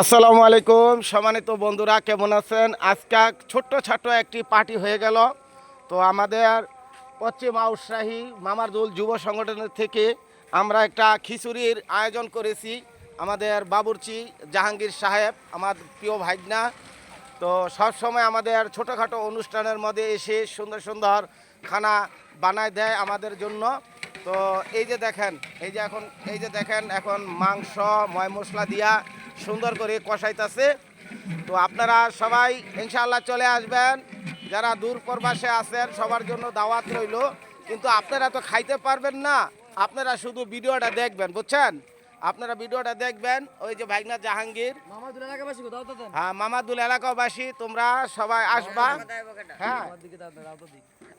আসসালামু আলাইকুম। সম্মানিত বন্ধুরা, কেমন আছেন? আজকে ছোট্ট ছোট্ট একটি পার্টি হয়ে গেল। তো আমাদের পশ্চিম আউৎসাহী মামারদুল যুব সংগঠনের থেকে আমরা একটা খিচুড়ির আয়োজন করেছি। আমাদের বাবুর্চি জাহাঙ্গীর সাহেব, আমার প্রিয় ভাইগনা। তো সব সময় আমাদের ছোটোখাটো অনুষ্ঠানের মধ্যে এসে সুন্দর সুন্দর খানা বানায় দেয় আমাদের জন্য। তো এই যে দেখেন, এই যে এখন, এই যে দেখেন, এখন মাংস, ময় মশলা দিয়া সুন্দর করে কষাইতেছে। তো আপনারা সবাই ইনশাআল্লাহ চলে আসবেন। যারা দূর প্রবাসে আছেন সবার জন্য দাওয়াত রইল। কিন্তু আপনারা তো খাইতে পারবেন না। আপনারা শুধু ভিডিওটা দেখবেন বুঝছেন? আপনারা ভিডিওটা দেখবেন ওই যে ভাইগনা জাহাঙ্গীর। হ্যাঁ মামাদুল এলাকাবাসী তোমরা সবাই আসবা। হ্যাঁ।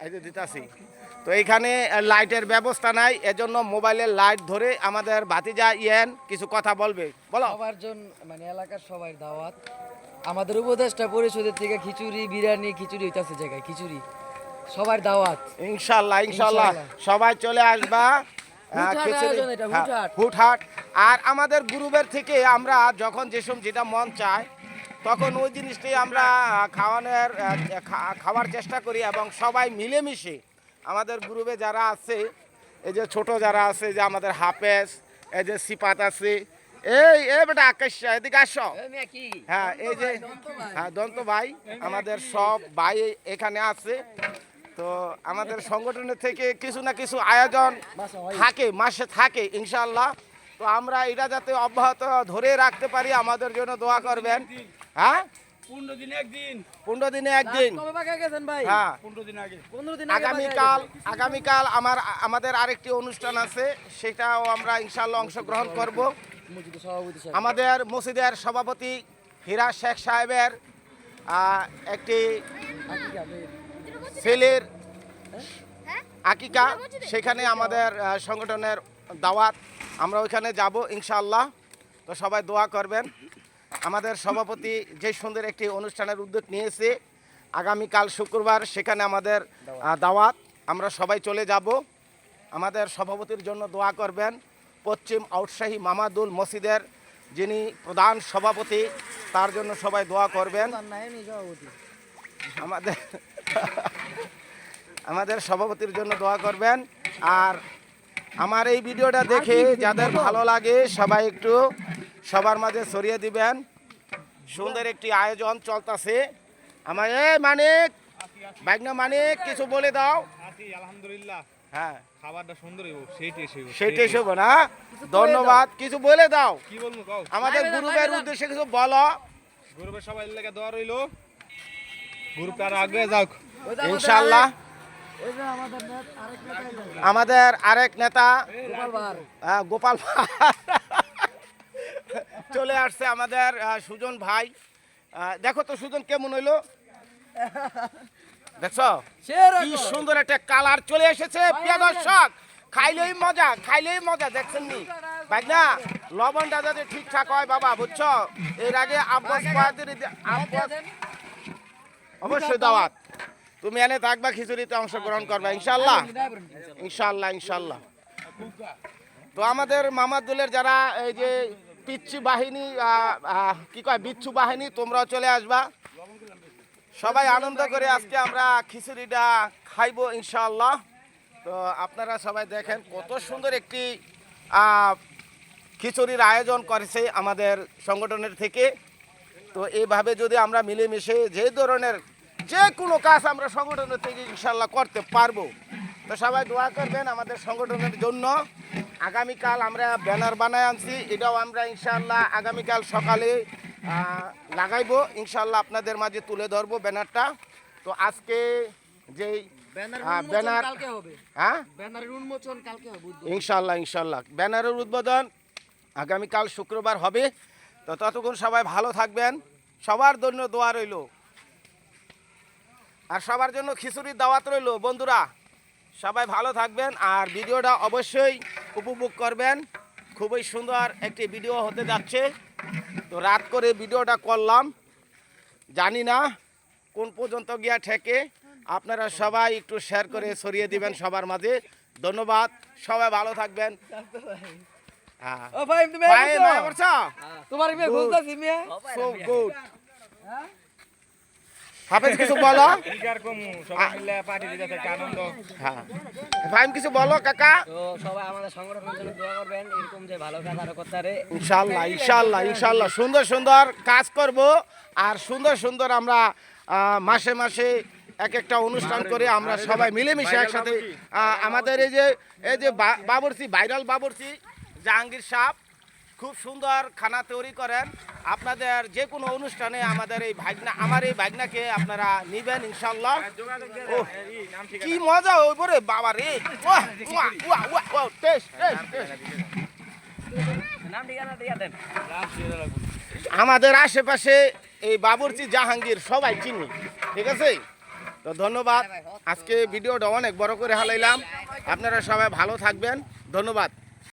এই যে দিতাছি। তো এইখানে লাইটের ব্যবস্থা নাই এজন্য মোবাইলের লাইট ধরে আমাদের ভাতিজা ইয়েন কিছু কথা বলবে। বলো। সবার জন্য মানে এলাকার সবাই দাওয়াত। আমাদের উপদেষ্টা পরিষদের থেকে খিচুড়ি বিরিয়ানি খিচুড়ি হইতাছে জায়গায় খিচুড়ি। সবার দাওয়াত। ইনশাল্লাহ ইনশাল্লাহ। সবাই চলে আসবা। হ্যাঁ। হুটহাট। আর আমাদের গ্রুপের থেকে আমরা যখন যেসব যেটা মন চায় তখন ওই জিনিসটি আমরা খাওয়ানোর খাওয়ার চেষ্টা করি এবং সবাই মিলেমিশে আমাদের গ্রুপে যারা আছে এই যে ছোট যারা আছে যে আমাদের হাফেজ এই যে সিপাত আছে এই এ বেটা আকাশ এদিকে আসো। হ্যাঁ এই যে হ্যাঁ দন্ত ভাই আমাদের সব ভাই এখানে আছে। তো আমাদের সংগঠনের থেকে কিছু না কিছু আয়োজন থাকে মাসে থাকে ইনশাল্লাহ তো আমরা এটা যাতে অব্যাহত ধরে রাখতে পারি আমাদের জন্য দোয়া করবেন। হ্যাঁ? পনেরো দিনে একদিন। পনেরো দিনে একদিন। কবে বাগে গেছেন ভাই? হ্যাঁ। পনেরো দিন আগে। পনেরো দিন আগে আগামীকাল আগামীকাল আমার আমাদের আরেকটি অনুষ্ঠান আছে সেটাও আমরা ইনশাল্লাহ অংশগ্রহণ করব। আমাদের মসজিদের সভাপতি হীরা শেখ সাহেবের একটি ছেলের আকিকা। সেখানে আমাদের সংগঠনের দাওয়াত, আমরা ওইখানে যাব ইনশাআল্লাহ। তো সবাই দোয়া করবেন। আমাদের সভাপতি যে সুন্দর একটি অনুষ্ঠানের উদ্যোগ নিয়েছে, আগামীকাল শুক্রবার সেখানে আমাদের দাওয়াত। আমরা সবাই চলে যাব। আমাদের সভাপতির জন্য দোয়া করবেন। পশ্চিম আউটশাহী মামাদুল মসজিদের যিনি প্রধান সভাপতি, তার জন্য সবাই দোয়া করবেন। আমাদের আমাদের সভাপতির জন্য দোয়া করবেন। আর আমার এই ভিডিওটা দেখে যাদের ভালো লাগে সবাই একটু সবার মাঝে ছড়িয়ে দিবেন। সুন্দর একটি আয়োজন চলতেছে। আমার এ মানিক বাইকনা মানিক কিছু বলে দাও। আলহামদুলিল্লাহ। হ্যাঁ। খাবারটা সুন্দর হইব সেইটাই সেই সেটাই শুভ না? ধন্যবাদ। কিছু বলে দাও। কি বলব আমাদের গ্রুপের উদ্দেশ্যে কিছু বলো। গ্রুপের সবাই লেগে দেওয়া রইল। গ্রুপটা আগে যে আমাদের আরেক- নেত গোপাল ভাঁড়। চলে আসছে আমাদের সুজন ভাই। দেখো তো সুজন কেমন হইল। দেখছ। কি সুন্দর একটা কালার চলে এসেছে প্রিয় দর্শক। খাইলেই মজা খাইলেই মজা দেখছেন নি ভাই না লবণটা যাতে ঠিকঠাক হয় বাবা বুঝছ? এর আগে আব্বাস আব্বাস অবশ্যই দাওয়াত। তুমি এনে থাকবা খিচুড়িতে অংশগ্রহণ করবা ইনশাল্লাহ ইনশাল্লাহ ইনশাল্লাহ তো আমাদের মামাদুলের যারা এই যে পিচ্ছু বাহিনী কি কয় বিচ্ছু বাহিনী তোমরাও চলে আসবা। সবাই আনন্দ করে আজকে আমরা খিচুড়িটা খাইবো ইনশাল্লাহ তো আপনারা সবাই দেখেন কত সুন্দর একটি খিচুড়ির আয়োজন করেছে আমাদের সংগঠনের থেকে। তো এইভাবে যদি আমরা মিলেমিশে যে ধরনের যে কোনো কাজ আমরা সংগঠনের থেকে ইনশাল্লাহ করতে পারব। তো সবাই দোয়া করবেন আমাদের সংগঠনের জন্য। আগামীকাল আমরা ব্যানার বানায় আনছি এটাও আমরা ইনশাল্লাহ আগামীকাল সকালে লাগাইবো। ইনশাল্লাহ আপনাদের মাঝে তুলে ধরবো ব্যানারটা। তো আজকে যেই ব্যানারের ব্যানার হ্যাঁ। ইনশাল্লাহ ইনশাল্লাহ ব্যানারের উদ্বোধন আগামীকাল শুক্রবার হবে। তো ততক্ষণ সবাই ভালো থাকবেন। সবার জন্য দোয়া রইল। আর সবার জন্য খিচুড়ির দাওয়াত রইল। বন্ধুরা সবাই ভালো থাকবেন আর ভিডিওটা অবশ্যই উপভোগ করবেন। খুবই সুন্দর একটি ভিডিও হতে যাচ্ছে। তো রাত করে ভিডিওটা করলাম। জানি না কোন পর্যন্ত গিয়া ঠেকে। আপনারা সবাই একটু শেয়ার করে ছড়িয়ে দিবেন সবার মাঝে। ধন্যবাদ। সবাই ভালো থাকবেন। হ্যাঁ। ও ভাই তুমি ভাই তোমার গুড হাফেজ কিছু বলো? কি কমু সবাই মিলে পার্টি দিতে একটা আনন্দ। হ্যাঁ। কিছু বলো কাকা? তো সবাই আমাদের সংগঠনের জন্য দোয়া করবেন এরকম যে ভালো কাজ আরও করতে পারে। ইনশাল্লাহ ইনশাল্লাহ ইনশাল্লাহ সুন্দর সুন্দর কাজ করব। আর সুন্দর সুন্দর আমরা মাসে মাসে এক একটা অনুষ্ঠান করে আমরা সবাই মিলেমিশে একসাথে আমাদের এই যে এই যে বা- বাবুর্চি ভাইরাল বাবুর্চি জাহাঙ্গীর সাহ খুব সুন্দর খানা তৈরি করেন। আপনাদের যে কোনো অনুষ্ঠানে আমাদের এই ভাগনা আমার এই ভাগনাকে আপনারা নিবেন ইনশাল্লাহ ও কি মজা ওই পরে বাবা রে। আমাদের আশেপাশে এই বাবুর্চি জাহাঙ্গীর সবাই চিনি ঠিক আছে? তো ধন্যবাদ। আজকে ভিডিওটা অনেক বড় করে হালাইলাম। আপনারা সবাই ভালো থাকবেন। ধন্যবাদ।